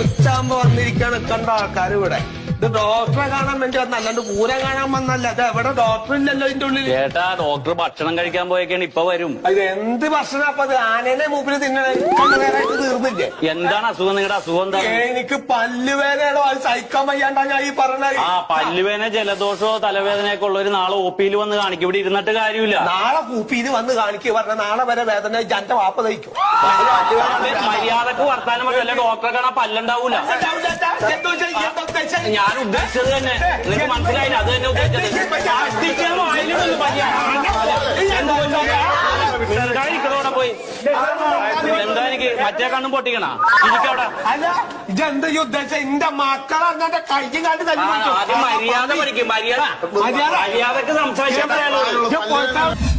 ഉച്ചാകുമ്പോ വന്നിരിക്കാണ് കണ്ട ആൾക്കാർ ഇവിടെ? ഇത് ഡോക്ടറെ കാണാൻ വേണ്ടി വന്ന അല്ലാണ്ട് പൂരം കാണാൻ വന്നല്ല ഇത് എവിടെ ഡോക്ടർ ഇല്ലല്ലോ ഇതിന്റെ ഉള്ളിൽ ചേട്ടാ ഡോക്ടർ ഭക്ഷണം കഴിക്കാൻ പോയേക്കാണ് ഇപ്പൊ വരും. ഇത് എന്ത് ഭക്ഷണം അപ്പൊ അത് ആനേനെ മൂപ്പിൽ തിന്നണേ? ഇത്ര നേരമായിട്ട് തീർന്നില്ലേ? എന്താണ് അസുഖം? നിങ്ങളുടെ അസുഖം എന്താ? എനിക്ക് പല്ലുവേദനയാണോ? അത് സഹിക്കാൻ വയ്യാണ്ടാ ഞാൻ ഈ പറഞ്ഞത്. ആ പല്ലുവേദന ജലദോഷമോ തലവേദനയൊക്കെ ഉള്ളവര് നാളെ ഒ പിയിൽ വന്ന് കാണിക്കും. ഇവിടെ ഇരുന്നിട്ട് കാര്യമില്ല. നാളെ കൂപ്പിയിൽ വന്ന് കാണിക്കുക പറഞ്ഞ നാളെ വരെ വേദന ജന്റെ വാപ്പ തയ്ക്കും മര്യാദയ്ക്ക് വർത്താനം പറയും അല്ലെ ഡോക്ടറെ കാണാൻ പല്ലുണ്ടാവൂല. ഞാൻ ഉദ്ദേശിച്ചത് തന്നെ. നിങ്ങൾക്ക് മനസ്സിലായില്ല? അത് തന്നെ ഉദ്ദേശിച്ചത്. പയ്യ. പോയി. എന്താ എനിക്ക് മറ്റേ കണ്ണും പൊട്ടിക്കണ? ഇരിക്കവിടെ ഇതെന്താ ഉദ്ദേശം എന്റെ മക്കളെ കയ്യും കാട്ടി തല്ലി മര്യാദ പഠിക്കും മര്യാദ. മര്യാദ? മര്യാദയ്ക്ക് സംസാരിക്കാൻ പറയാലോ വിളിച്ചു